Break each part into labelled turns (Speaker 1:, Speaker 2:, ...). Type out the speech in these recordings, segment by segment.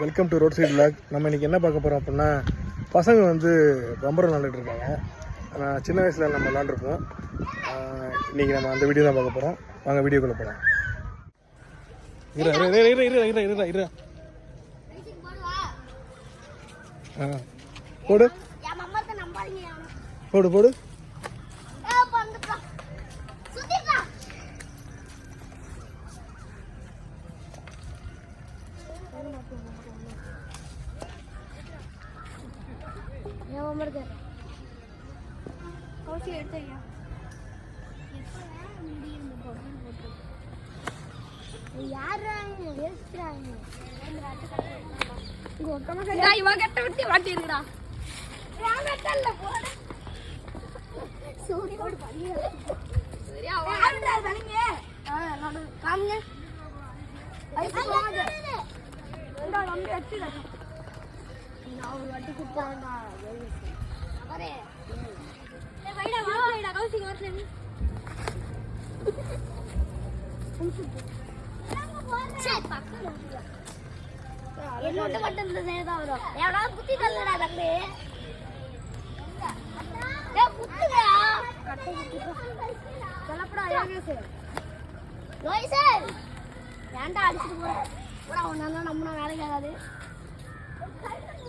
Speaker 1: Welcome to road side vlog நம்ம இன்றைக்கி என்ன பார்க்க போகிறோம் அப்படின்னா பசங்க வந்து பம்பரம் விளாண்டுட்டுருக்காங்க இருக்காங்க. சின்ன வயசில் நம்ம விளாண்டுருப்போம் இன்றைக்கி நம்ம அந்த வீடியோ தான் பார்க்க போகிறோம் வாங்க வீடியோக்குள்ளே போகலாம் இரு இரு போடு. போடு போடு.
Speaker 2: வருது
Speaker 3: கவுசி எடுத்தையா வாட்டிருக்கா சூரியோட
Speaker 2: சரியா
Speaker 3: காமிங்க. என்னோட இந்த நேரம் வரும் எவ்வளவு குத்தி தள்ளுடா தம்பி ஏன்டா அடிச்சுட்டு போறேன் நம்மளும் வேலைக்கு ஆகாது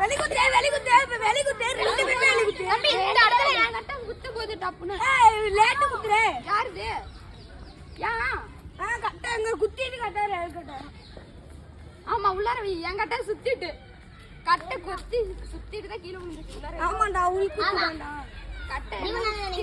Speaker 3: வெளிக்குத்தே வெளிக்குத்தே இப்ப
Speaker 2: வெளிக்குத்தே ரெண்டு பேரும் வெளிக்குத்தே
Speaker 3: தம்பி இந்த இடத்துல நான் கட்ட டப்புனு
Speaker 2: ஏய் லேட்
Speaker 3: யாருது?
Speaker 2: யா ஆ கட்ட அங்க குத்திட்டு கட்டாரு கட்ட.
Speaker 3: ஆமா உள்ளார வை. என் சுத்திட்டு. கட்ட கொத்தி சுத்திட்டு தான் கீழ விழுந்துச்சு உள்ளார
Speaker 2: ஆமாடா உள்
Speaker 3: கட்ட நீ வந்து நீ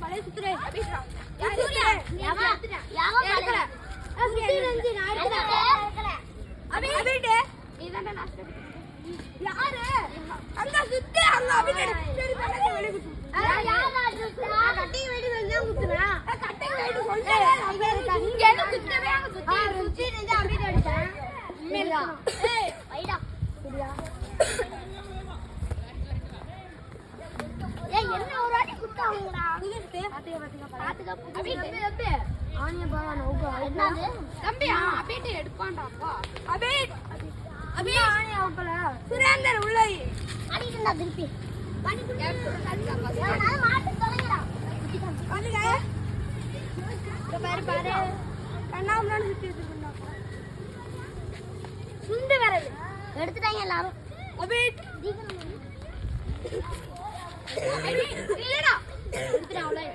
Speaker 2: பழைய சுத்துறே யாரு? அங்க சுத்து அங்க அப்படியே சரி பக்கத்துல வெளிய குத்து.
Speaker 3: கட்டி வெடி வந்து குத்துனா
Speaker 2: கட்டி வெடி சொல்றே நம்ம
Speaker 3: இங்க இருந்து குத்தவே அங்க சுத்தி சுத்தி நின்னு அப்படியே அடிச்சேன் உண்மையா ஏய் வைடா குடியா ஏய் என்ன ஒரு அடி குத்தாங்கடா?
Speaker 2: சுரேந்தர் உள்ள.
Speaker 3: திருப்பி.
Speaker 2: பாரு பாரு.
Speaker 3: கண்ணாமலாம் வரது எடுத்துட்டாங்க எல்லாரும். இல்லடா. எடுத்துட்டேன்